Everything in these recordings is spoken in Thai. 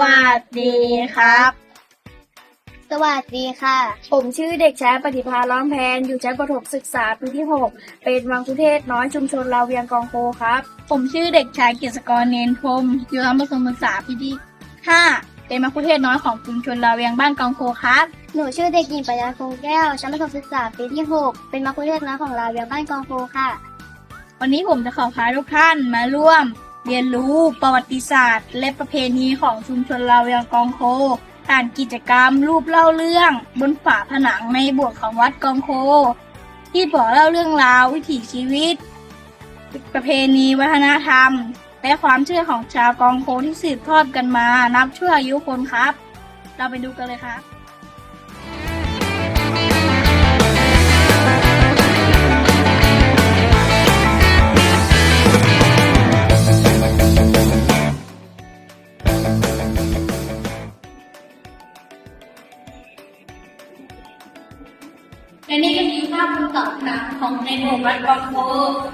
วัสดีครับ สวัสดีค่ะ ผมชื่อเด็กชายปฏิภาล้อมแพน อยู่ชั้นประถมศึกษาปีที่ 6 เป็นวังคุเทศน้อยชุมชนลาวเวียงกองโคครับ ผมชื่อเด็กชายกฤษกรเนนพรมอยู่ชั้นประถมศึกษาปีที่ 5 เป็นมังคุเทศน้อยของชุมชนลาวเวียงบ้านกองโคครับ หนูชื่อเด็กหญิงปัญญาคงแก้ว ชั้นประถมศึกษาปีที่ 6 เป็นมัคคุเทศก์น้อยของเราเวียงบ้านกองโพค่ะ วันนี้ผมจะขอพาทุกท่านมาร่วม เรียนรู้ประวัติศาสตร์ และประเพณีของชุมชนลาวเวียงกองโคผ่านกิจกรรมรูปเล่าเรื่อง บนฝาผนังในบวชของวัดกองโค ที่บอกเล่าเรื่องราววิถีชีวิต ประเพณีวัฒนธรรม และความเชื่อของชาวกองโคที่สืบทอดกันมานับชั่วอายุคนครับ เราไปดูกันเลยครับ ตอบหนังของในหมู่วัดกองโพ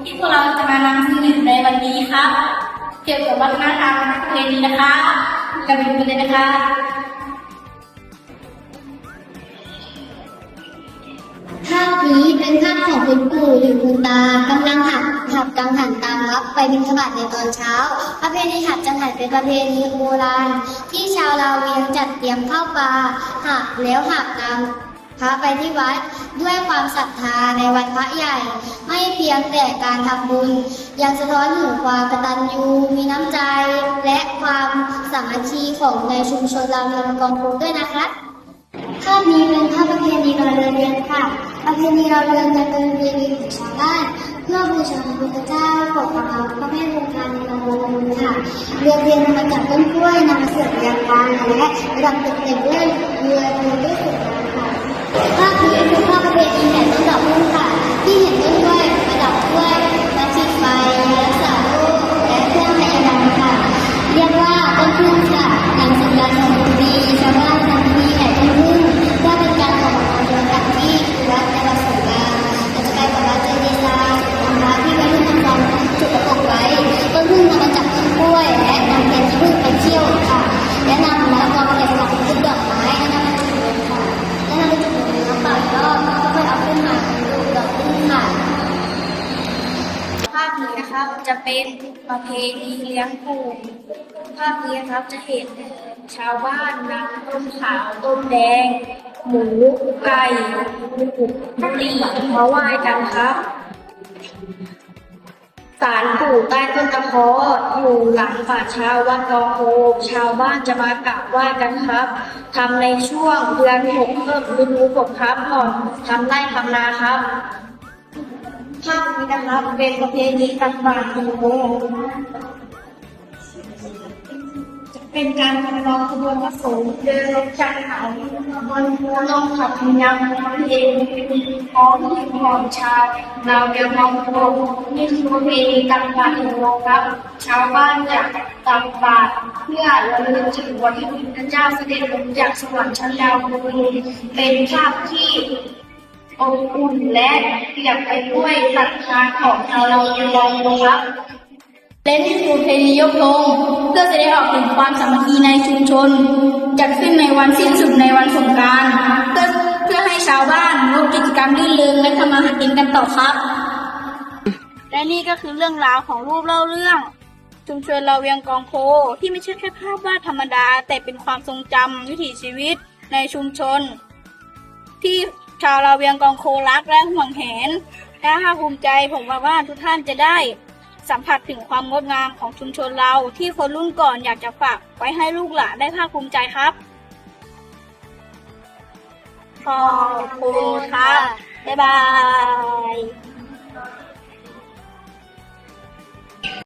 ที่พวกเราจะมานำเสนอในวันนี้ครับเกี่ยวกับวัฒนธรรมประเพณีนะคะกันไปดูกันเลยนะคะภาพนี้เป็นภาพของคุณปู่หรือคุณตากำลังหักหักกังหันตามรับไปบิณฑบาตในตอนเช้า ประเพณีหักจังหันเป็นประเพณีโบราณ ที่ชาวลาวเวียงจัดเตรียมข้าวปลาหักแล้วหักตาม พระไปที่วัดด้วยความศรัทธาในวันพระใหญ่ ไม่เพียงแต่การทำบุญ ยังสะท้อนถึงความกตัญญูมีน้ำใจ และความสามัคคีของในชุมชนลาวเวียงกองทุนด้วยนะครับภาพนี้เป็นภาพประเพณีเราเรียนค่ะประเพณีเราเรือนจะเป็นประเพณีของชาวบ้านเพื่อบูชาพระพุทธเจ้าปกปักเราพระแม่คงคาในตำบลบุญค่ะเรือนเรียนมาจากต้นกล้วยนำมาเสียบยางพานและระดับตกแต่งด้วยเรือเรือด้วยสุด ภาพนี้คือภาพประเพณีแห่ต้นดอกพุ่มค่ะ ที่เห็นต้น เป็นประเพณีเลี้ยงปูภาพนี้ครับจะเห็นชาวบ้านนำต้มขาวต้มแดง หมูไก่บุหรี่มาไหว้กันครับศาลปู่ใต้ต้นตะเคออยู่หลังป่าชาวัดกองโพชาวบ้านจะมากราบไหว้กันครับทำในช่วงเดือนหกเพิ่มฤดูฝนครับก่อนทำไร่ทำนาครับ ภาพนี้นะครับเป็นประเพณีตักบาตรโโจะเป็นการจำลองขบวนพระสงฆ์เดินรถจักรเขาบนหัวลงขับยำเพลงพร้อมที่พร้อมชาเราเดียวมองโลกนี่คือประเพณีตักบาตรโโครับชาวบ้านจะตักบาตรเพื่อระลึกถึงวันที่พระเจ้าเสด็จลงจากสวรรค์ชั้นดาวดึงเป็นภาพที่ อบอุ่นและเปียมไปด้วยศรัทธาของชาวเรายองครับเล่นที่สูเพณียกลงเพื่อแสดงออกถึงความสามัคคีในชุมชน จัดขึ้นในวันสิ้นสุดในวันสงกานต์เพื่อเพื่อให้ชาวบ้านร่วมกิจกรรมรื่นเริงและทำมาหากินกันต่อครับ และนี่ก็คือเรื่องราวของรูปเล่าเรื่อง ชุมชนเราเวียงกองโพที่ไม่ใช่แค่ภาพวาดธรรมดา แต่เป็นความทรงจำวิถีชีวิตในชุมชน ที่ ชาวเราเวียงกองโครักและห่วงแหนและภาคภูมิใจผมว่าว่าทุกท่านจะได้สัมผัสถึงความงดงามของชุมชนเราที่คนรุ่นก่อนอยากจะฝากไว้ให้ลูกหลานได้ภาคภูมิใจครับขอบคุณครับบ๊ายบาย